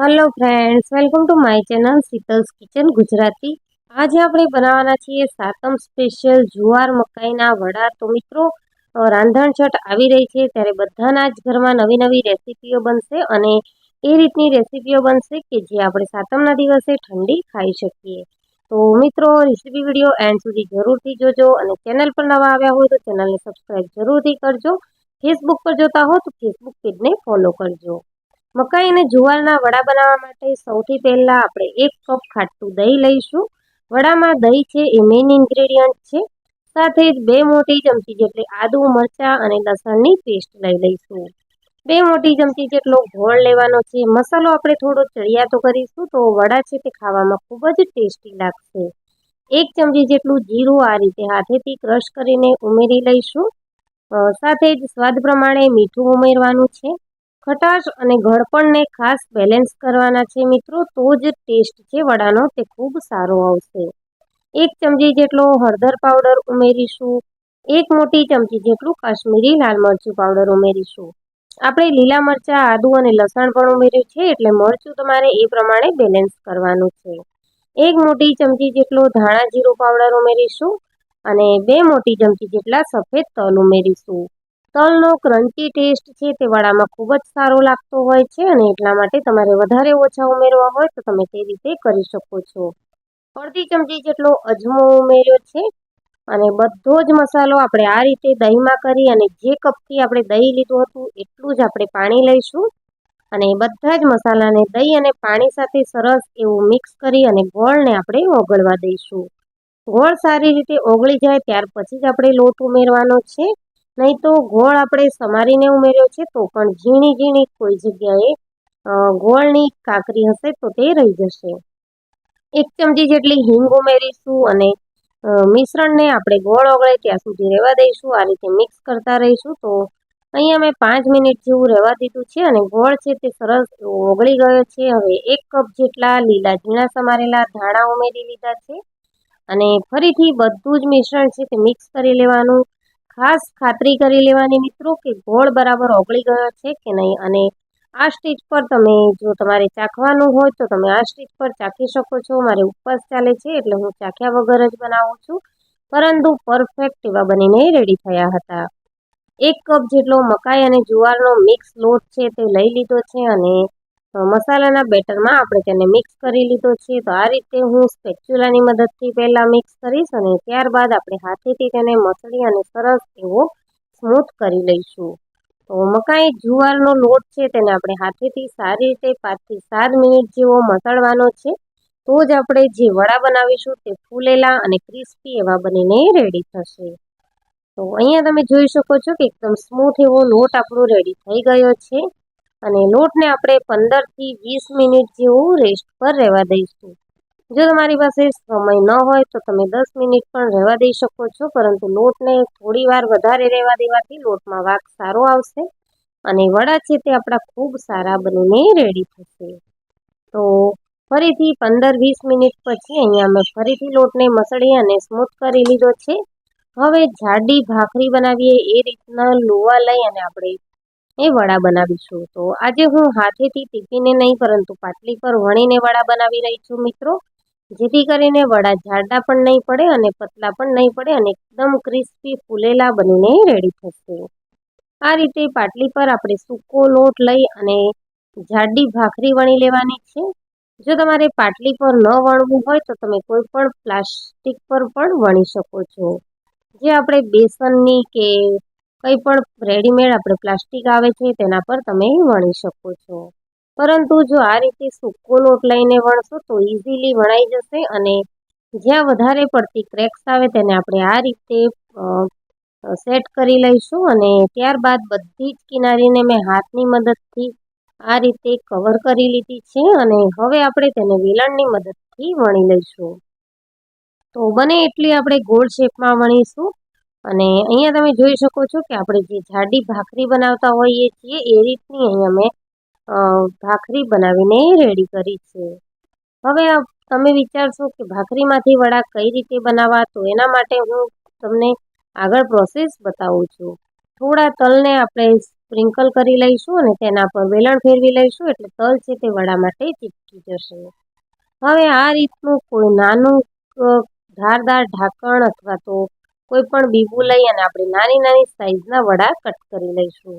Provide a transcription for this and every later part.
Hello friends welcome to my channel Sheetal's kitchen Gujarati આજે આપણે બનાવવાના છીએ સાતમ સ્પેશિયલ જુવાર મકાઈના વડા. તો મિત્રો રાંધણછટ આવી રહી છે, ત્યારે બધાના જ ઘરમાં નવી નવી રેસીપીઓ બનશે અને એ રીતની રેસીપીઓ બનશે કે જે આપણે સાતમના દિવસે ઠંડી ખાઈ શકીએ. તો મિત્રો રેસીપી વીડિયો એન્ડ સુધી જરૂરથી જોજો અને ચેનલ પર નવા આવ્યા હોય તો ચેનલને સબસ્ક્રાઈબ જરૂરથી કરજો. ફેસબુક પર જોતા હો તો ફેસબુક પેજને ફોલો કરજો. મકાઈ અને જુવારના વડા બનાવવા માટે સૌથી પહેલાં આપણે એક કપ ખાટું દહીં લઈશું. વડામાં દહીં છે એ મેઇન ઇન્ગ્રેડિયન્ટ છે. સાથે જ બે મોટી ચમચી જેટલી આદુ, મરચાં અને લસણની પેસ્ટ લઈ લઈશું. બે મોટી ચમચી જેટલો ગોળ લેવાનો છે. મસાલો આપણે થોડો ચડિયાતો કરીશું તો વડા છે તે ખાવામાં ખૂબ જ ટેસ્ટી લાગશે. એક ચમચી જેટલું જીરું આ રીતે હાથેથી ક્રશ કરીને ઉમેરી લઈશું. સાથે જ સ્વાદ પ્રમાણે મીઠું ઉમેરવાનું છે. ખટાશ અને ગળપણને ખાસ બેલેન્સ કરવાના છે મિત્રો, તો જ ટેસ્ટ છે વડાનો, તે ખૂબ સારો આવશે. એક ચમચી જેટલો હળદર પાવડર ઉમેરીશું, એક મોટી ચમચી જેટલું કાશ્મીરી લાલ મરચું પાવડર ઉમેરીશું. આપણે લીલા મરચાં, આદુ અને લસણ પણ ઉમેર્યું છે, એટલે મરચું તમારે એ પ્રમાણે બેલેન્સ કરવાનું છે. એક મોટી ચમચી જેટલો ધાણા જીરું પાવડર ઉમેરીશું અને બે મોટી ચમચી જેટલા સફેદ તલ ઉમેરીશું. તલનો ક્રન્ચી ટેસ્ટ છે તે વડામાં ખૂબ જ સારો લાગતો હોય છે અને એટલા માટે તમારે વધારે ઓછા ઉમેરવા હોય તો તમે તે રીતે કરી શકો છો. અડધી ચમચી જેટલો અજમો ઉમેર્યો છે અને બધો જ મસાલો આપણે આ રીતે દહીંમાં કરી અને જે કપથી આપણે દહીં લીધું હતું એટલું જ આપણે પાણી લઈશું અને બધા જ મસાલાને દહીં અને પાણી સાથે સરસ એવું મિક્સ કરી અને ગોળને આપણે ઓગળવા દઈશું. ગોળ સારી રીતે ઓગળી જાય ત્યાર પછી જ આપણે લોટ ઉમેરવાનો છે. નહીં તો ગોળ આપણે સમારીને ઉમેર્યો છે તો પણ ઝીણી ઝીણી કોઈ જગ્યાએ ગોળની કાકરી હશે તો તે રહી જશે. એક ચમચી જેટલી હિંગ ઉમેરીશું અને મિશ્રણને આપણે ગોળ ઓગળે ત્યાં સુધી રહેવા દઈશું. આ રીતે મિક્સ કરતા રહીશું. તો અહીંયા મેં પાંચ મિનિટ જેવું રહેવા દીધું છે અને ગોળ છે તે સરસ ઓગળી ગયો છે. હવે એક કપ જેટલા લીલા ઝીણા સમારેલા ધાણા ઉમેરી લીધા છે અને ફરીથી બધું જ મિશ્રણ છે તે મિક્સ કરી લેવાનું. ખાસ ખાતરી કરી લેવાની મિત્રો કે ગોળ બરાબર ઓગળી ગયો છે કે નહીં? અને આ સ્ટેજ પર તમે જો તમારે ચાખવાનું હોય તો તમે આ સ્ટેજ પર ચાખી શકો છો. મારે ઉપવાસ ચાલે છે એટલે હું ચાખ્યા વગર જ બનાવું છું. પરંતુ પરફેક્ટ એવા બનીને રેડી થયા હતા. એક કપ જેટલો મકાઈ અને જુવારનો મિક્સ લોટ છે તે લઈ લીધો છે અને મસાલાના બેટરમાં આપણે તેને મિક્સ કરી લીધો છે. તો આ રીતે હું સ્પેચ્યુલાની મદદથી પહેલાં મિક્સ કરીશ અને ત્યારબાદ આપણે હાથેથી તેને મસળી અને સરસ એવો સ્મૂથ કરી લઈશું. તો મકાઈ જુવારનો લોટ છે તેને આપણે હાથેથી સારી રીતે પાંચથી સાત મિનિટ જેવો મસળવાનો છે. તો જ આપણે જે વડા બનાવીશું તે ફૂલેલા અને ક્રિસ્પી એવા બનીને રેડી થશે. તો અહીંયા તમે જોઈ શકો છો કે એકદમ સ્મૂથ એવો લોટ આપણો રેડી થઈ ગયો છે. અને લોટને આપણે પંદરથી વીસ મિનિટ જેવું રેસ્ટ પર રહેવા દઈશું. જો તમારી પાસે સમય ન હોય તો તમે દસ મિનિટ પણ રહેવા દઈ શકો છો, પરંતુ લોટને થોડી વાર વધારે રહેવા દેવાથી લોટમાં વાઘ સારો આવશે અને વડા છે તે આપણા ખૂબ સારા બનીને રેડી થશે. તો ફરીથી પંદર વીસ મિનિટ પછી અહીંયા અમે ફરીથી લોટને મસળી અને સ્મૂથ કરી લીધો છે. હવે જાડી ભાખરી બનાવીએ એ રીતના લોવા લઈ અને આપણે એ વડા બનાવીશું. તો આજે હું હાથેથી ટીપીને નહીં, પરંતુ પાટલી પર વણીને વડા બનાવી રહી છું મિત્રો. જેથી કરીને વડા જાડા પણ નહીં પડે અને પતલા પણ નહીં પડે અને એકદમ ક્રિસ્પી ફૂલેલા બનીને રેડી થશે. આ રીતે પાટલી પર આપણે સૂકો લોટ લઈ અને જાડી ભાખરી વણી લેવાની છે. જો તમારે પાટલી પર ન વણવું હોય તો તમે કોઈ પણ પ્લાસ્ટિક પર પણ વણી શકો છો. જે આપણે બેસનની કે કંઈ પણ રેડીમેડ આપણે પ્લાસ્ટિક આવે છે, તેના પર તમે વણી શકો છો. પરંતુ જો આ રીતે સૂકો લોટ લઈને વણશો, તો ઇઝીલી વણાઈ જશે અને જ્યાં વધારે પડતી ક્રેક્સ આવે તેને આપણે આ રીતે સેટ કરી લઈશું અને ત્યારબાદ બધી જ કિનારીને મેં હાથની મદદથી આ રીતે કવર કરી લીધી છે અને હવે આપણે તેને વેલણની મદદથી વણી લઈશું. તો બને એટલી આપણે ગોળ શેપમાં વણીશું. અને અહીંયા તમે જોઈ શકો છો કે આપણે જે જાડી ભાખરી બનાવતા હોઈએ છીએ, એ રીતની અહીંયા મેં ભાખરી બનાવીને રેડી કરી છે. હવે તમે વિચારશો કે ભાખરીમાંથી વડા કઈ રીતે બનાવવા? તો એના માટે હું તમને આગળ પ્રોસેસ બતાવું છું. થોડા તલને આપણે સ્પ્રિંકલ કરી લઈશું અને તેના પર વેલણ ફેરવી લઈશું, એટલે તલ છે તે વડા માટે ચીપકી જશે. હવે આ રીતનું કોઈ નાનું ધારદાર ઢાંકણ અથવા તો કોઈ પણ બીબું લઈ અને આપણે નાની નાની સાઈઝના વડા કટ કરી લઈશું.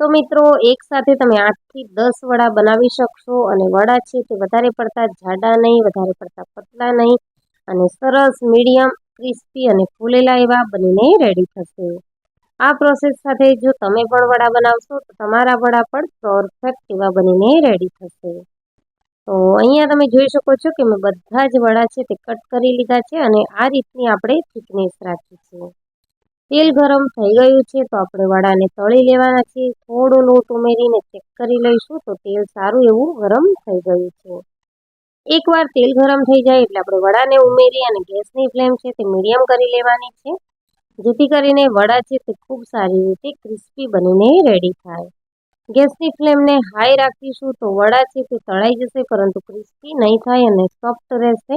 તો મિત્રો, એક સાથે તમે આઠથી દસ વડા બનાવી શકશો અને વડા છે તે વધારે પડતા જાડા નહીં, વધારે પડતા પતલા નહીં અને સરસ મીડિયમ ક્રિસ્પી અને ફૂલેલા એવા બનીને રેડી થશે. આ પ્રોસેસ સાથે જો તમે પણ વડા બનાવશો તો તમારા વડા પણ પરફેક્ટ એવા બનીને રેડી થશે. તો અહીંયા તમે જોઈ શકો છો કે મેં બધા જ વડા છે તે કટ કરી લીધા છે અને આ રીતની આપણે થિકનેસ રાખી છે. તેલ ગરમ થઈ ગયું છે તો આપણે વડાને તળી લેવાના છે. થોડો લોટ ઉમેરીને ચેક કરી લઈશું તો તેલ સારું એવું ગરમ થઈ ગયું છે. એકવાર તેલ ગરમ થઈ જાય એટલે આપણે વડાને ઉમેરી અને ગેસની ફ્લેમ છે તે મીડિયમ કરી લેવાની છે. જેથી કરીને વડા છે તે ખૂબ સારી રીતે ક્રિસ્પી બનીને રેડી થાય. ગેસની ફ્લેમને હાઈ રાખીશું તો વડા છે તે તળાઈ જશે, પરંતુ ક્રિસ્પી નહીં થાય અને સોફ્ટ રહેશે.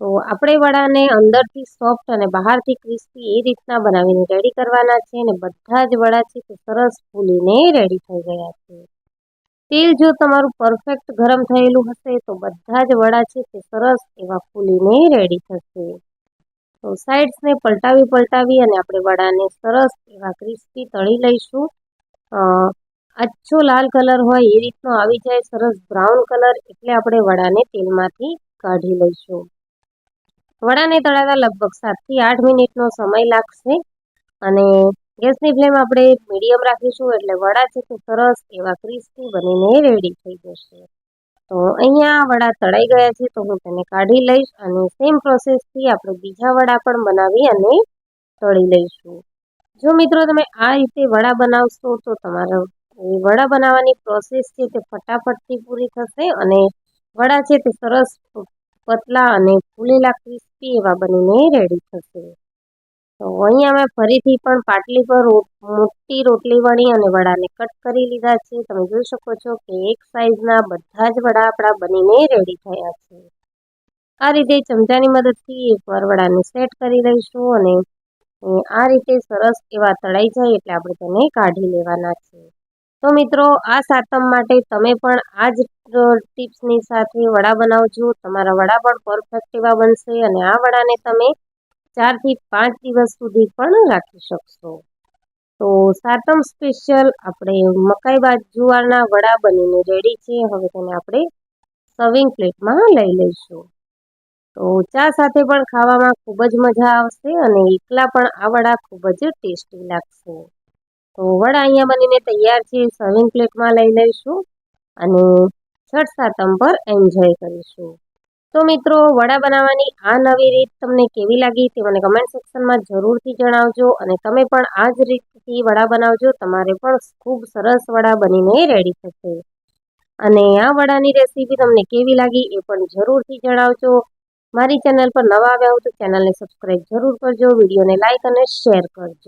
તો આપણે વડાને અંદરથી સોફ્ટ અને બહારથી ક્રિસ્પી એ રીતના બનાવીને રેડી કરવાના છે અને બધા જ વડા છે તે સરસ ફૂલીને રેડી થઈ ગયા છે. તેલ જો તમારું પરફેક્ટ ગરમ થયેલું હશે તો બધા જ વડા છે તે સરસ એવા ફૂલીને રેડી થશે. તો સાઇડ્સને પલટાવી પલટાવી અને આપણે વડાને સરસ એવા ક્રિસ્પી તળી લઈશું. આછો લાલ કલર હોય એ રીતનો આવી જાય સરસ બ્રાઉન કલર એટલે આપણે વડાને તેલમાંથી કાઢી લઈશું. વડાને તળાતા લગભગ સાતથી આઠ મિનિટનો સમય લાગશે અને ગેસની ફ્લેમ આપણે મીડિયમ રાખીશું એટલે વડા છે તે સરસ એવા ક્રિસ્પી બનીને રેડી થઈ જશે. તો અહીંયા વડા તળાઈ ગયા છે તો હું તેને કાઢી લઈશ અને સેમ પ્રોસેસથી આપણે બીજા વડા પણ બનાવી અને તળી લઈશું. જો મિત્રો તમે આ રીતે વડા બનાવશો તો તમારો વડા બનાવવાની પ્રોસેસ છે તે ફટાફટથી પૂરી થશે અને વડા છે તે સરસ પતલા અને ફૂલેલા ક્રિસ્પી એવા બનીને રેડી થશે. તો અહીંયા મેં ફરીથી પણ પાટલી પર મોટી રોટલી વણી અને વડાને કટ કરી લીધા છે. તમે જોઈ શકો છો કે એક સાઈઝના બધા જ વડા આપણા બનીને રેડી થયા છે. આ રીતે ચમચાની મદદથી એકવાર વડાને સેટ કરી લઈશું અને આ રીતે સરસ એવા તળાઈ જાય એટલે આપણે તેને કાઢી લેવાના છે. તો મિત્રો, આ સાતમ માટે તમે પણ આ જ ટિપ્સની સાથે વડા બનાવજો. તમારા વડા પણ પરફેક્ટ એવા બનશે અને આ વડાને તમે ચારથી પાંચ દિવસ સુધી પણ રાખી શકશો. તો સાતમ સ્પેશિયલ આપણે મકાઈ બાજુવાળના વડા બનીને રેડી છે. હવે તેને આપણે સર્વિંગ પ્લેટમાં લઈ લઈશું. તો ચા સાથે પણ ખાવામાં ખૂબ જ મજા આવશે અને એકલા પણ આ વડા ખૂબ જ ટેસ્ટી લાગશે. તો વડા અહીંયા બનીને તૈયાર છે સર્વિંગ પ્લેટમાં લઈ લઈશું અને છઠ સાતમ પર એન્જોય કરીશું. તો મિત્રો, વડા બનાવવાની આ નવી રીત તમને કેવી લાગી તે મને કમેન્ટ સેક્શનમાં જરૂરથી જણાવજો અને તમે પણ આ જ રીતથી વડા બનાવજો, તમારે પણ ખૂબ સરસ વડા બનીને રેડી થશે. અને આ વડાની રેસીપી તમને કેવી લાગી એ પણ જરૂરથી જણાવજો. મારી ચેનલ પર નવા આવ્યા હો તો ચેનલને સબસ્ક્રાઈબ જરૂર કરજો, વિડીયોને લાઇક અને શેર કરજો.